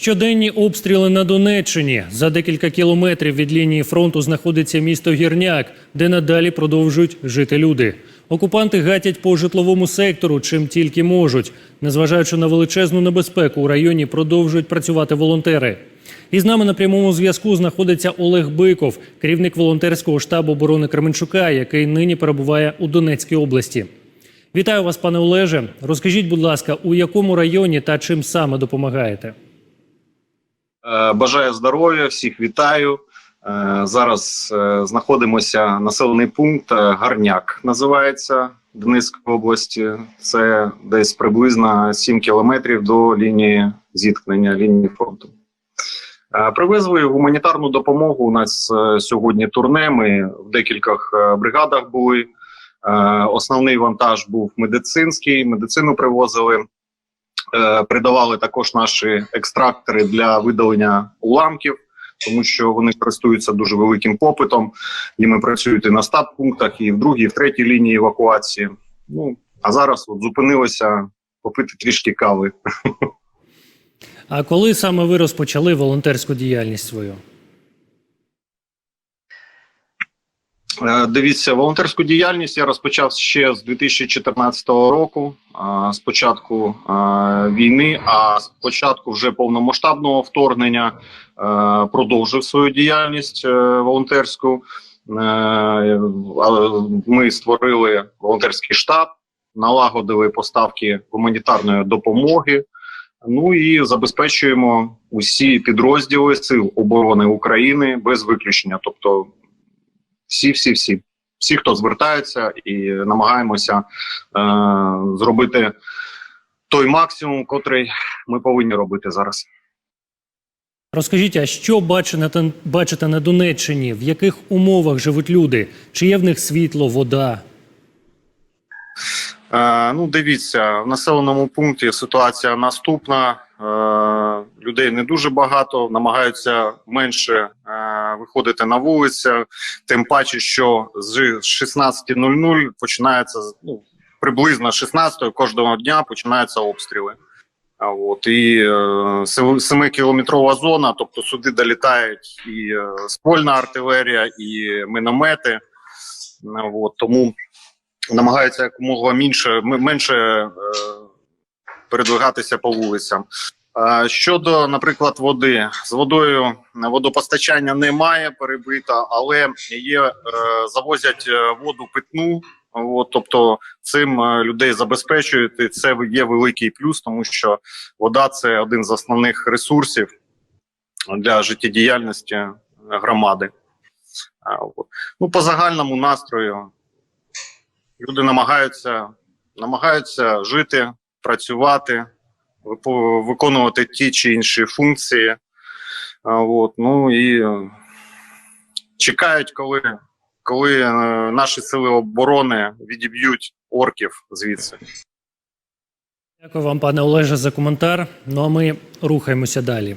Щоденні обстріли на Донеччині. За декілька кілометрів від лінії фронту знаходиться місто Гірняк, де надалі продовжують жити люди. Окупанти гатять по житловому сектору, чим тільки можуть. Незважаючи на величезну небезпеку, у районі продовжують працювати волонтери. І з нами на прямому зв'язку знаходиться Олег Биков, керівник волонтерського штабу оборони Кременчука, який нині перебуває у Донецькій області. Вітаю вас, пане Олеже. Розкажіть, будь ласка, у якому районі та чим саме допомагаєте? Е, Бажаю здоров'я, всіх вітаю. Е, Зараз е, знаходимося населений пункт Гарняк, називається Донецької області. Це десь приблизно 7 кілометрів до лінії зіткнення лінії фронту. Привезли гуманітарну допомогу. У нас сьогодні турне. Ми в декількох бригадах були. Основний вантаж був медицинський. Медицину привозили. Е, Придавали також наші екстрактори для видалення уламків, тому що вони користуються дуже великим попитом. І ми працюють і на стаб-пунктах, і в другій, і в третій лінії евакуації. Ну а зараз от зупинилося попити трішки кави. А коли саме ви розпочали волонтерську діяльність свою? Е, Дивіться, волонтерську діяльність я розпочав ще з 2014 року, а, з початку війни, а з початку вже повномасштабного вторгнення е, продовжив свою діяльність е, волонтерську. Е, Ми створили волонтерський штаб, налагодили поставки гуманітарної допомоги. Ну і забезпечуємо усі підрозділи Сил оборони України без виключення. Тобто всі, всі, всі, всі, хто звертається, і намагаємося е, зробити той максимум, котрий ми повинні робити зараз. Розкажіть, а що бачите, бачите на Донеччині? В яких умовах живуть люди? Чи є в них світло, вода? Е, ну, дивіться, в населеному пункті ситуація наступна. Е, людей не дуже багато, намагаються менше е, виходити на вулицю. Тим паче, що з 16.00 починається ну, приблизно 16 кожного дня починаються обстріли. А от і е, 7-кілометрова зона, тобто сюди долітають і е, ствольна артилерія, і міномети. От, тому намагаються якомога менше, менше е, передвигатися по вулицям. Щодо, наприклад, води з водою водопостачання немає перебито, але є е, завозять е, воду питну. От, тобто цим е, людей забезпечують, і це є великий плюс, тому що вода це один з основних ресурсів для життєдіяльності громади. Ну, по загальному настрою люди намагаються, намагаються жити, працювати, виконувати ті чи інші функції. От, ну і е, чекають, коли, коли е, наші сили оборони відіб'ють орків звідси. Дякую вам, пане Олеже, за коментар. Ну а ми рухаємося далі.